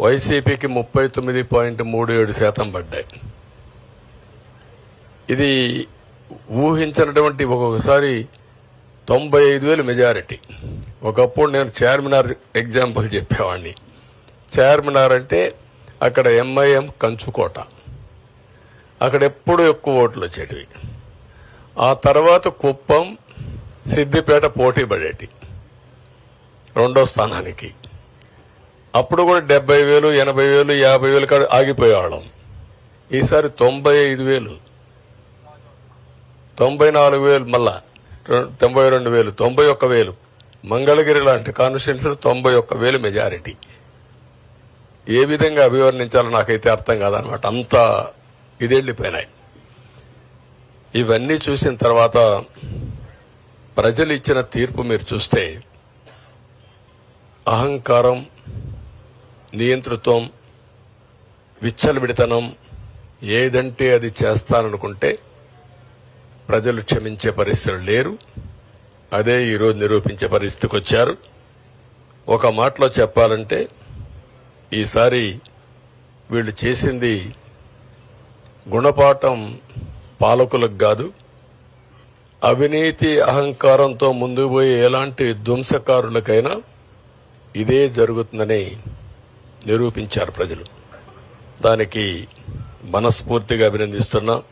వైసీపీకి ముప్పై తొమ్మిది పాయింట్ మూడు ఏడు శాతం పడ్డాయి. ఇది ఊహించినటువంటి ఒక్కొక్కసారి తొంభై ఐదు వేలు మెజారిటీ. ఒకప్పుడు నేను చార్మినార్ ఎగ్జాంపుల్ చెప్పేవాడిని చార్మినార్ అంటే అక్కడ ఎంఐఎం కంచుకోట. అక్కడ ఎప్పుడు ఎక్కువ ఓట్లు వచ్చేటివి. ఆ తర్వాత కుప్పం సిద్దిపేట పోటీ పడేటి. రెండో స్థానానికి. అప్పుడు కూడా డెబ్బై వేలు ఎనభై వేలు యాభై వేలు కాడ ఆగిపోయేవాళ్ళం. ఈసారి తొంభై ఐదు వేలు. తొంభై నాలుగు వేలు మళ్ళా. తొంభై రెండు వేలు తొంభై ఒక్క వేలు. మంగళగిరి లాంటి కాన్స్టిట్యున్సీలో తొంభై ఒక్క వేలు మెజారిటీ. ఏ విధంగా అభివర్ణించాలో నాకైతే అర్థం కాదనమాట. అంత ఇదెళ్ళిపోయినాయి. ఇవన్నీ చూసిన తర్వాత ప్రజలు ఇచ్చిన తీర్పు మీరు చూస్తే అహంకారం నియంతృత్వం విచ్చలవిడితనం ఏదంటే అది చేస్తాననుకుంటే ప్రజలు క్షమించే పరిస్థితులు లేరు. అదే ఈరోజు నిరూపించే పరిస్థితికి వచ్చారు. ఒక మాటలో చెప్పాలంటే ఈసారి వీళ్ళు చేసింది గుణపాఠం పాలకులకు కాదు. అవినీతి అహంకారంతో ముందుకు పోయే ఎలాంటి ధ్వంసకారులకైనా ఇదే జరుగుతుందని నిరూపించారు ప్రజలు. దానికి మనస్ఫూర్తిగా అభినందిస్తున్నా.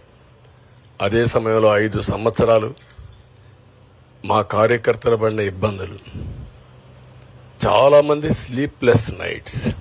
అదే సమయంలో ఐదు సంవత్సరాలు మా కార్యకర్తలు పడిన ఇబ్బందులు. చాలామంది స్లీప్లెస్ నైట్స్